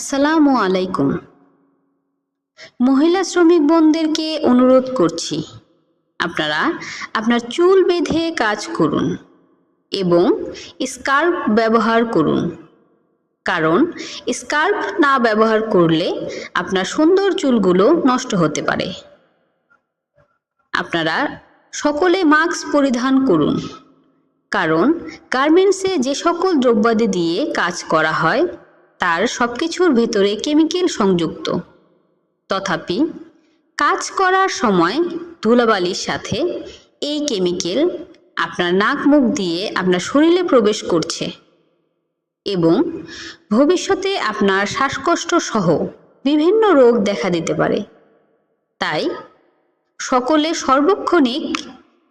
আসসালামু আলাইকুম। মহিলা শ্রমিক বোনদেরকে অনুরোধ করছি, আপনারা আপনার চুল বেঁধে কাজ করুন এবং স্কার্ফ ব্যবহার করুন। কারণ স্কার্ফ না ব্যবহার করলে আপনার সুন্দর চুলগুলো নষ্ট হতে পারে। আপনারা সকলে মাস্ক পরিধান করুন। কারণ গার্মেন্টসে যে সকল দ্রব্যাদি দিয়ে কাজ করা হয় তার সব কিছুর ভেতরে কেমিক্যাল সংযুক্ত। তথাপি কাজ করার সময় ধুলাবালির সাথে এই কেমিক্যাল আপনার নাক মুখ দিয়ে আপনার শরীরে প্রবেশ করছে এবং ভবিষ্যতে আপনার শ্বাসকষ্ট সহ বিভিন্ন রোগ দেখা দিতে পারে। তাই সকলে সর্বক্ষণিক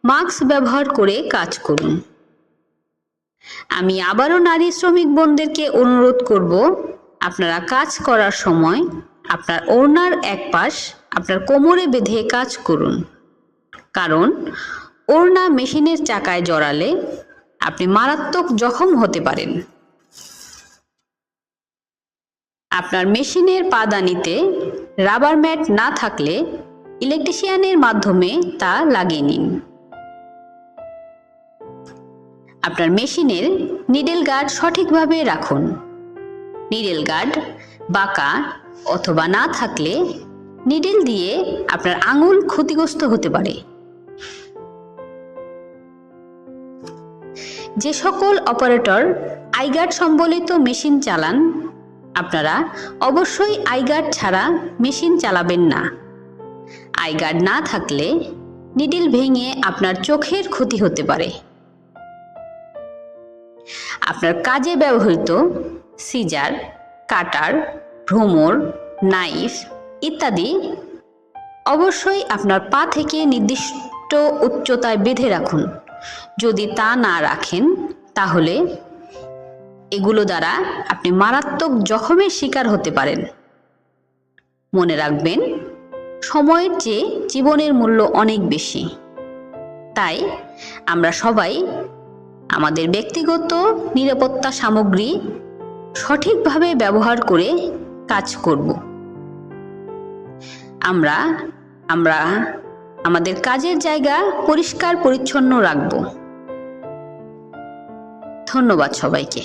মাস্ক ব্যবহার করে কাজ করুন। আমি আবারও নারী শ্রমিক বোনদেরকে অনুরোধ করব, আপনারা কাজ করার সময় আপনার ওড়নার এক পাশ আপনার কোমরে বেঁধে কাজ করুন। কারণ ওড়না মেশিনের চাকায় জড়ালে আপনি মারাত্মক জখম হতে পারেন। আপনার মেশিনের পাদানিতে রাবার ম্যাট না থাকলে ইলেকট্রিশিয়ানের মাধ্যমে তা লাগিয়ে নিন। আপনার মেশিনের নিডেল গার্ড সঠিকভাবে রাখুন। নিডেল গার্ড বাঁকা অথবা না থাকলে নিডেল দিয়ে আপনার আঙুল ক্ষতিগ্রস্ত হতে পারে। যে সকল অপারেটর আইগার্ড সম্বলিত মেশিন চালান, আপনারা অবশ্যই আইগার্ড ছাড়া মেশিন চালাবেন না। আইগার্ড না থাকলে নিডেল ভেঙে আপনার চোখের ক্ষতি হতে পারে। আপনার কাজে ব্যবহৃত সিজার, কাটার, ভ্রমর, নাইফ ইত্যাদি অবশ্যই আপনার পা থেকে নির্দিষ্ট উচ্চতায় বেঁধে রাখুন। যদি তা না রাখেন, তাহলে এগুলো দ্বারা আপনি মারাত্মক জখমের শিকার হতে পারেন। মনে রাখবেন, সময়ের চেয়ে জীবনের মূল্য অনেক বেশি। তাই আমরা সবাই আমাদের ব্যক্তিগত নিরাপত্তা সামগ্রী সঠিকভাবে ব্যবহার করে কাজ করব। আমরা আমরা আমাদের কাজের জায়গা পরিষ্কার পরিচ্ছন্ন রাখব। ধন্যবাদ সবাইকে।